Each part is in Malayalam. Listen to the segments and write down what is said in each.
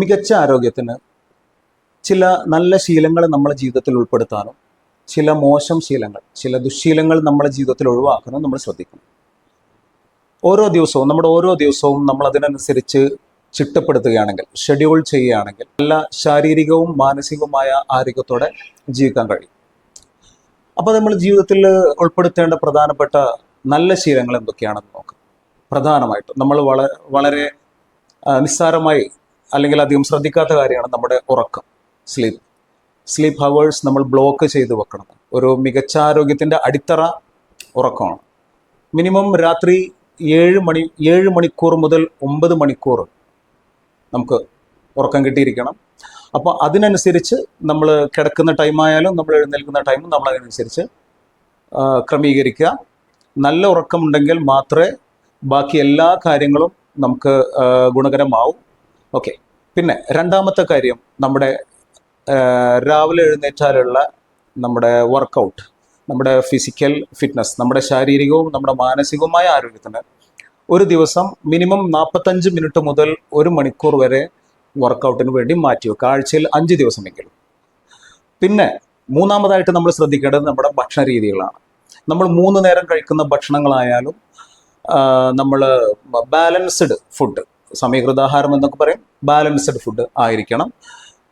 മികച്ച ആരോഗ്യത്തിന് ചില നല്ല ശീലങ്ങൾ നമ്മുടെ ജീവിതത്തിൽ ഉൾപ്പെടുത്താനും ചില മോശം ശീലങ്ങൾ ചില ദുശീലങ്ങൾ നമ്മുടെ ജീവിതത്തിൽ ഒഴിവാക്കാനും നമ്മൾ ശ്രദ്ധിക്കണം. ഓരോ ദിവസവും നമ്മുടെ ഓരോ ദിവസവും നമ്മൾ അതിനനുസരിച്ച് ചിട്ടപ്പെടുത്തുകയാണെങ്കിൽ ഷെഡ്യൂൾ ചെയ്യുകയാണെങ്കിൽ നല്ല ശാരീരികവും മാനസികവുമായ ആരോഗ്യത്തോടെ ജീവിക്കാൻ കഴിയും. അപ്പോൾ നമ്മൾ ജീവിതത്തിൽ ഉൾപ്പെടുത്തേണ്ട പ്രധാനപ്പെട്ട നല്ല ശീലങ്ങൾ എന്തൊക്കെയാണെന്ന് നോക്കാം. പ്രധാനമായിട്ടും നമ്മൾ വളരെ വളരെ നിസ്സാരമായി അല്ലെങ്കിൽ അധികം ശ്രദ്ധിക്കാത്ത കാര്യമാണ് നമ്മുടെ ഉറക്കം സ്ലീപ്പ് സ്ലീപ്പ് ഹവേഴ്സ് നമ്മൾ ബ്ലോക്ക് ചെയ്ത് വെക്കണം. ഒരു മികച്ച ആരോഗ്യത്തിന്റെ അടിത്തറ ഉറക്കമാണ്. മിനിമം രാത്രി ഏഴ് മണി ഏഴ് മണിക്കൂർ മുതൽ ഒമ്പത് മണിക്കൂർ നമുക്ക് ഉറക്കം കിട്ടിയിരിക്കണം. അപ്പോൾ അതിനനുസരിച്ച് നമ്മൾ കിടക്കുന്ന ടൈമായാലും നമ്മൾ എഴുന്നേൽക്കുന്ന ടൈമും നമ്മൾ അതിനനുസരിച്ച് ക്രമീകരിക്കുക. നല്ല ഉറക്കമുണ്ടെങ്കിൽ മാത്രമേ ബാക്കി എല്ലാ കാര്യങ്ങളും നമുക്ക് ഗുണകരമാവും. ഓക്കെ പിന്നെ രണ്ടാമത്തെ കാര്യം നമ്മുടെ രാവിലെ എഴുന്നേറ്റാലുള്ള നമ്മുടെ വർക്കൗട്ട് നമ്മുടെ ഫിസിക്കൽ ഫിറ്റ്നസ് നമ്മുടെ ശാരീരികവും നമ്മുടെ മാനസികവുമായ ആരോഗ്യത്തിന് ഒരു ദിവസം മിനിമം നാൽപ്പത്തഞ്ച് മിനിറ്റ് മുതൽ ഒരു മണിക്കൂർ വരെ വർക്കൗട്ടിന് വേണ്ടി മാറ്റിവെക്കുക ആഴ്ചയിൽ അഞ്ച് ദിവസമെങ്കിലും. പിന്നെ മൂന്നാമതായിട്ട് നമ്മൾ ശ്രദ്ധിക്കേണ്ടത് നമ്മുടെ ഭക്ഷണ രീതികളാണ്. നമ്മൾ മൂന്ന് നേരം കഴിക്കുന്ന ഭക്ഷണങ്ങളായാലും നമ്മൾ ബാലൻസ്ഡ് ഫുഡ് സമീകൃതാഹാരം എന്നൊക്കെ പറയും. ബാലൻസ്ഡ് ഫുഡ് ആയിരിക്കണം.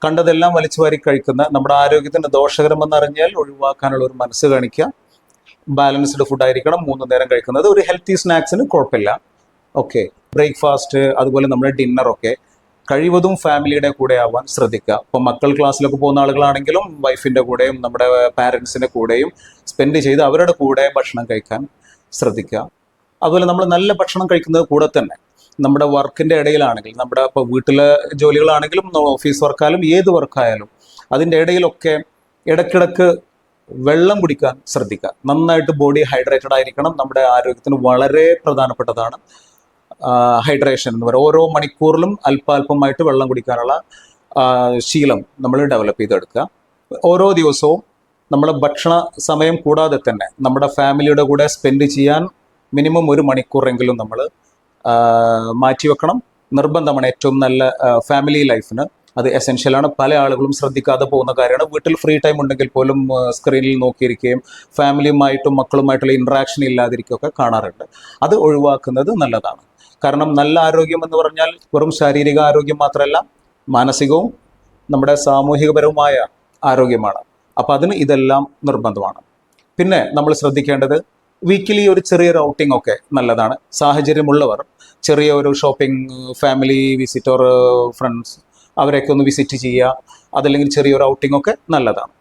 കണ്ടതെല്ലാം വലിച്ചു വാരി കഴിക്കുന്ന നമ്മുടെ ആരോഗ്യത്തിന് ദോഷകരമെന്ന് അറിഞ്ഞാൽ ഒഴിവാക്കാനുള്ള ഒരു മനസ്സ് കാണിക്കുക. ബാലൻസ്ഡ് ഫുഡ് ആയിരിക്കണം മൂന്ന് നേരം കഴിക്കുന്നത്. ഒരു ഹെൽത്തി സ്നാക്സിന് കുഴപ്പമില്ല. ഓക്കെ ബ്രേക്ക്ഫാസ്റ്റ് അതുപോലെ നമ്മുടെ ഡിന്നറൊക്കെ കഴിവതും ഫാമിലിയുടെ കൂടെ ആവാൻ ശ്രദ്ധിക്കുക. ഇപ്പം മക്കൾ ക്ലാസ്സിലൊക്കെ പോകുന്ന ആളുകളാണെങ്കിലും വൈഫിന്റെ കൂടെയും നമ്മുടെ പാരൻസിന്റെ കൂടെയും സ്പെൻഡ് ചെയ്ത് അവരുടെ കൂടെ ഭക്ഷണം കഴിക്കാൻ ശ്രദ്ധിക്കുക. അതുപോലെ നമ്മൾ നല്ല ഭക്ഷണം കഴിക്കുന്നത് കൂടെ തന്നെ. നമ്മുടെ വർക്കിന്റെ ഇടയിലാണെങ്കിലും നമ്മുടെ ഇപ്പോൾ വീട്ടിലെ ജോലികളാണെങ്കിലും ഓഫീസ് വർക്കായാലും ഏത് വർക്കായാലും അതിന്റെ ഇടയിലൊക്കെ ഇടയ്ക്കിടയ്ക്ക് വെള്ളം കുടിക്കാൻ ശ്രദ്ധിക്കുക. നന്നായിട്ട് ബോഡി ഹൈഡ്രേറ്റഡ് ആയിരിക്കണം. നമ്മുടെ ആരോഗ്യത്തിന് വളരെ പ്രധാനപ്പെട്ടതാണ്. ഹൈഡ്രേഷൻ എന്ന് പറയുക ഓരോ മണിക്കൂറിലും അല്പാൽപമായിട്ട് വെള്ളം കുടിക്കാനുള്ള ശീലം നമ്മൾ ഡെവലപ്പ് ചെയ്തെടുക്കുക. ഓരോ ദിവസവും നമ്മുടെ ഭക്ഷണ സമയം കൂടാതെ തന്നെ നമ്മുടെ ഫാമിലിയുടെ കൂടെ സ്പെൻഡ് ചെയ്യാൻ മിനിമം ഒരു മണിക്കൂറെങ്കിലും നമ്മൾ മാറ്റിവെക്കണം. നിർബന്ധമാണ് ഏറ്റവും നല്ല ഫാമിലി ലൈഫിന് അത് എസെൻഷ്യലാണ് പല ആളുകളും ശ്രദ്ധിക്കാതെ പോകുന്ന കാര്യമാണ്. വീട്ടിൽ ഫ്രീ ടൈം ഉണ്ടെങ്കിൽ പോലും സ്ക്രീനിൽ നോക്കിയിരിക്കുകയും ഫാമിലിയുമായിട്ടും മക്കളുമായിട്ടുള്ള ഇൻട്രാക്ഷൻ ഇല്ലാതിരിക്കുകയൊക്കെ കാണാറുണ്ട്. അത് ഒഴിവാക്കുന്നത് നല്ലതാണ്. കാരണം നല്ല ആരോഗ്യം എന്ന് പറഞ്ഞാൽ വെറും ശാരീരിക ആരോഗ്യം മാത്രമല്ല മാനസികവും നമ്മുടെ സാമൂഹികപരവുമായ ആരോഗ്യമാണ്. അപ്പം അതിന് ഇതെല്ലാം നിർബന്ധമാണ്. പിന്നെ നമ്മൾ ശ്രദ്ധിക്കേണ്ടത് വീക്കിലി ഒരു ചെറിയൊരു ഔട്ടിംഗ് ഒക്കെ നല്ലതാണ്. സാഹചര്യമുള്ളവർ ചെറിയ ഒരു shopping family visit or friends അവരെയൊക്കെ ഒന്ന് വിസിറ്റ് ചെയ്യുക അതല്ലെങ്കിൽ ചെറിയൊരു ഔട്ടിംഗ് ഒക്കെ നല്ലതാണ്.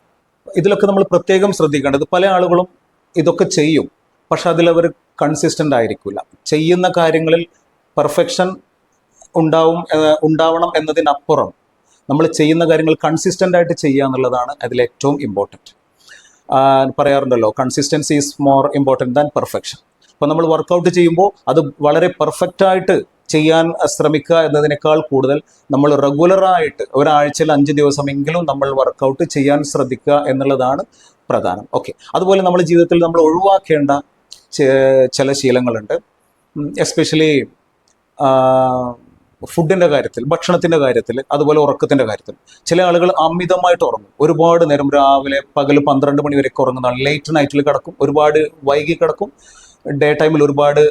ഇതിലൊക്കെ നമ്മൾ പ്രത്യേകം ശ്രദ്ധിക്കേണ്ടത് പല ആളുകളും ഇതൊക്കെ ചെയ്യും പക്ഷെ അതിലവർ കൺസിസ്റ്റന്റ് ആയിരിക്കില്ല ചെയ്യുന്ന കാര്യങ്ങളിൽ പെർഫെക്ഷൻ ഉണ്ടാവും ഉണ്ടാവണം എന്നതിനപ്പുറം നമ്മൾ ചെയ്യുന്ന കാര്യങ്ങൾ കൺസിസ്റ്റന്റ് ആയിട്ട് ചെയ്യുക എന്നുള്ളതാണ് അതിൽ ഏറ്റവും ഇമ്പോർട്ടന്റ് പറയാറുണ്ടല്ലോ consistency is more important than perfection അപ്പോൾ നമ്മൾ വർക്കൗട്ട് ചെയ്യുമ്പോൾ അത് വളരെ പെർഫെക്റ്റ് ആയിട്ട് ചെയ്യാൻ ശ്രമിക്കുക എന്നതിനേക്കാൾ കൂടുതൽ നമ്മൾ റെഗുലറായിട്ട് ഒരാഴ്ചയിൽ അഞ്ച് ദിവസമെങ്കിലും നമ്മൾ വർക്കൗട്ട് ചെയ്യാൻ ശ്രദ്ധിക്കുക എന്നുള്ളതാണ് പ്രധാനം. ഓക്കെ അതുപോലെ നമ്മൾ ജീവിതത്തിൽ നമ്മൾ ഒഴിവാക്കേണ്ട ചില ശീലങ്ങളുണ്ട്. എസ്പെഷ്യലി ഫുഡിന്റെ കാര്യത്തിൽ ഭക്ഷണത്തിന്റെ കാര്യത്തിൽ അതുപോലെ ഉറക്കത്തിന്റെ കാര്യത്തിൽ. ചില ആളുകൾ അമിതമായിട്ട് ഉറങ്ങും. ഒരുപാട് നേരം രാവിലെ പകൽ പന്ത്രണ്ട് മണി വരെയൊക്കെ ഉറങ്ങുന്ന ലേറ്റ് നൈറ്റിൽ കിടക്കും. ഒരുപാട് വൈകി കിടക്കും. ഡേ ടൈമിൽ ഒരുപാട്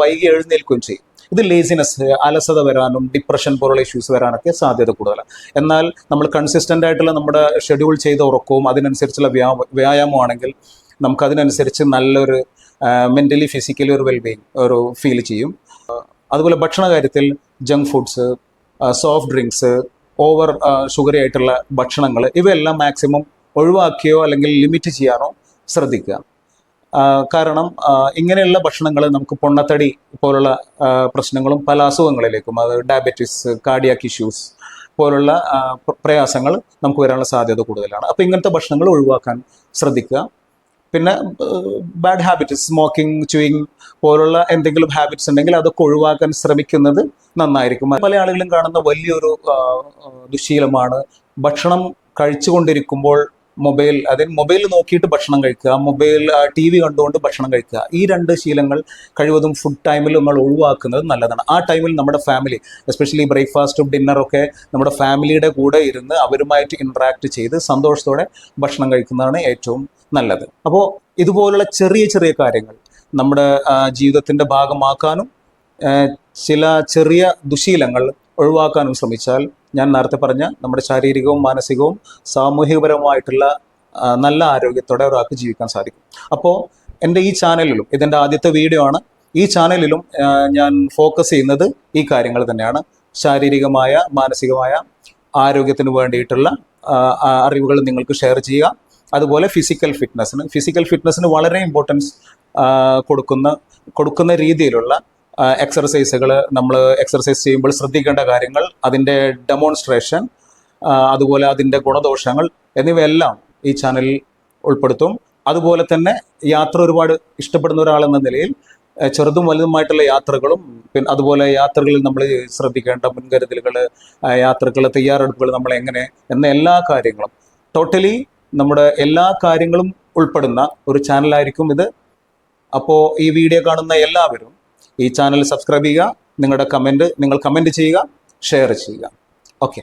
വൈകി എഴുന്നേൽക്കുകയും ചെയ്യും. ഇത് ലേസിനെസ് അലസത വരാനും ഡിപ്രഷൻ പോലുള്ള ഇഷ്യൂസ് വരാനൊക്കെ സാധ്യത കൂടുതലാണ്. എന്നാൽ നമ്മൾ കൺസിസ്റ്റന്റ് ആയിട്ടുള്ള നമ്മുടെ ഷെഡ്യൂൾ ചെയ്ത ഉറക്കവും അതിനനുസരിച്ചുള്ള വ്യാ വ്യായാമമാണെങ്കിൽ നമുക്കതിനനുസരിച്ച് നല്ലൊരു മെന്റലി ഫിസിക്കലി ഒരു വെൽബീങ് ഒരു ഫീൽ ചെയ്യും. അതുപോലെ ഭക്ഷണ കാര്യത്തിൽ junk foods soft drinks over sugary ആയിട്ടുള്ള ഭക്ഷണങ്ങൾ ഇവയെല്ലാം മാക്സിമം ഒഴിവാക്കിയോ അല്ലെങ്കിൽ ലിമിറ്റ് ചെയ്യാനോ ശ്രദ്ധിക്കുക. കാരണം ഇങ്ങനെയുള്ള ഭക്ഷണങ്ങൾ നമുക്ക് പൊണ്ണത്തടി പോലുള്ള പ്രശ്നങ്ങളും പല അസുഖങ്ങളിലേക്കും അത് ഡയബറ്റിസ് കാർഡിയാക് ഇഷ്യൂസ് പോലുള്ള പ്രയാസങ്ങൾ നമുക്ക് വരാനുള്ള സാധ്യത കൂടുതലാണ്. അപ്പോൾ ഇങ്ങനത്തെ ഭക്ഷണങ്ങൾ ഒഴിവാക്കാൻ ശ്രദ്ധിക്കുക. പിന്നെ ബാഡ് ഹാബിറ്റ്സ് സ്മോക്കിംഗ് ചൂയിങ് പോലുള്ള എന്തെങ്കിലും ഹാബിറ്റ്സ് ഉണ്ടെങ്കിൽ അതൊക്കെ ഒഴിവാക്കാൻ ശ്രമിക്കുന്നത് നന്നായിരിക്കും. പല ആളുകളും കാണുന്ന വലിയൊരു ദുശീലമാണ്. ഭക്ഷണം കഴിച്ചുകൊണ്ടിരിക്കുമ്പോൾ മൊബൈൽ അതായത് മൊബൈൽ നോക്കിയിട്ട് ഭക്ഷണം കഴിക്കുക മൊബൈൽ ടി വി കണ്ടുകൊണ്ട് ഭക്ഷണം കഴിക്കുക. ഈ രണ്ട് ശീലങ്ങൾ കഴിവതും ഫുഡ് ടൈമിൽ നമ്മൾ ഒഴിവാക്കുന്നത് നല്ലതാണ്. ആ ടൈമിൽ നമ്മുടെ ഫാമിലി എസ്പെഷ്യലി ബ്രേക്ക്ഫാസ്റ്റും ഡിന്നറൊക്കെ നമ്മുടെ ഫാമിലിയുടെ കൂടെ ഇരുന്ന് അവരുമായിട്ട് ഇൻട്രാക്ട് ചെയ്ത് സന്തോഷത്തോടെ ഭക്ഷണം കഴിക്കുന്നതാണ് ഏറ്റവും നല്ലത്. അപ്പോൾ ഇതുപോലുള്ള ചെറിയ ചെറിയ കാര്യങ്ങൾ നമ്മുടെ ജീവിതത്തിന്റെ ഭാഗമാക്കാനും ചില ചെറിയ ദുശീലങ്ങൾ ഒഴിവാക്കാനും ശ്രമിച്ചാൽ ഞാൻ നേരത്തെ പറഞ്ഞ നമ്മുടെ ശാരീരികവും മാനസികവും സാമൂഹികപരവുമായിട്ടുള്ള നല്ല ആരോഗ്യത്തോടെ ഒരാൾക്ക് ജീവിക്കാൻ സാധിക്കും. അപ്പോൾ എന്റെ ഈ ചാനലിലും ഇതെന്റെ ആദ്യത്തെ വീഡിയോ ആണ്. ഈ ചാനലിലും ഞാൻ ഫോക്കസ് ചെയ്യുന്നത് ഈ കാര്യങ്ങൾ തന്നെയാണ്. ശാരീരികമായ മാനസികമായ ആരോഗ്യത്തിന് വേണ്ടിയിട്ടുള്ള അറിവുകൾ നിങ്ങൾക്ക് ഷെയർ ചെയ്യുക. അതുപോലെ ഫിസിക്കൽ ഫിറ്റ്നസ്സിന്. ഫിസിക്കൽ ഫിറ്റ്നസ്സിന് വളരെ ഇമ്പോർട്ടൻസ് കൊടുക്കുന്ന കൊടുക്കുന്ന രീതിയിലുള്ള എക്സർസൈസുകൾ നമ്മൾ എക്സർസൈസ് ചെയ്യുമ്പോൾ ശ്രദ്ധിക്കേണ്ട കാര്യങ്ങൾ അതിന്റെ ഡെമോൺസ്ട്രേഷൻ അതുപോലെ അതിന്റെ ഗുണദോഷങ്ങൾ എന്നിവയെല്ലാം ഈ ചാനലിൽ ഉൾപ്പെടുത്തും. അതുപോലെ തന്നെ യാത്ര ഒരുപാട് ഇഷ്ടപ്പെടുന്ന ഒരാളെന്ന നിലയിൽ ചെറുതും വലുതുമായിട്ടുള്ള യാത്രകളും പിന്നെ അതുപോലെ യാത്രകളിൽ നമ്മൾ ശ്രദ്ധിക്കേണ്ട മുൻകരുതലുകൾ യാത്രകൾ തയ്യാറെടുപ്പുകൾ നമ്മൾ എങ്ങനെ എന്ന എല്ലാ കാര്യങ്ങളും. ടോട്ടലി നമ്മുടെ എല്ലാ കാര്യങ്ങളും ഉൾപ്പെടുന്ന ഒരു ചാനലായിരിക്കും ഇത്. അപ്പോൾ ഈ വീഡിയോ കാണുന്ന എല്ലാവരും ഈ ചാനൽ സബ്സ്ക്രൈബ് ചെയ്യുക നിങ്ങളുടെ കമന്റ് നിങ്ങൾ കമന്റ് ചെയ്യുക ഷെയർ ചെയ്യുക. ഓക്കെ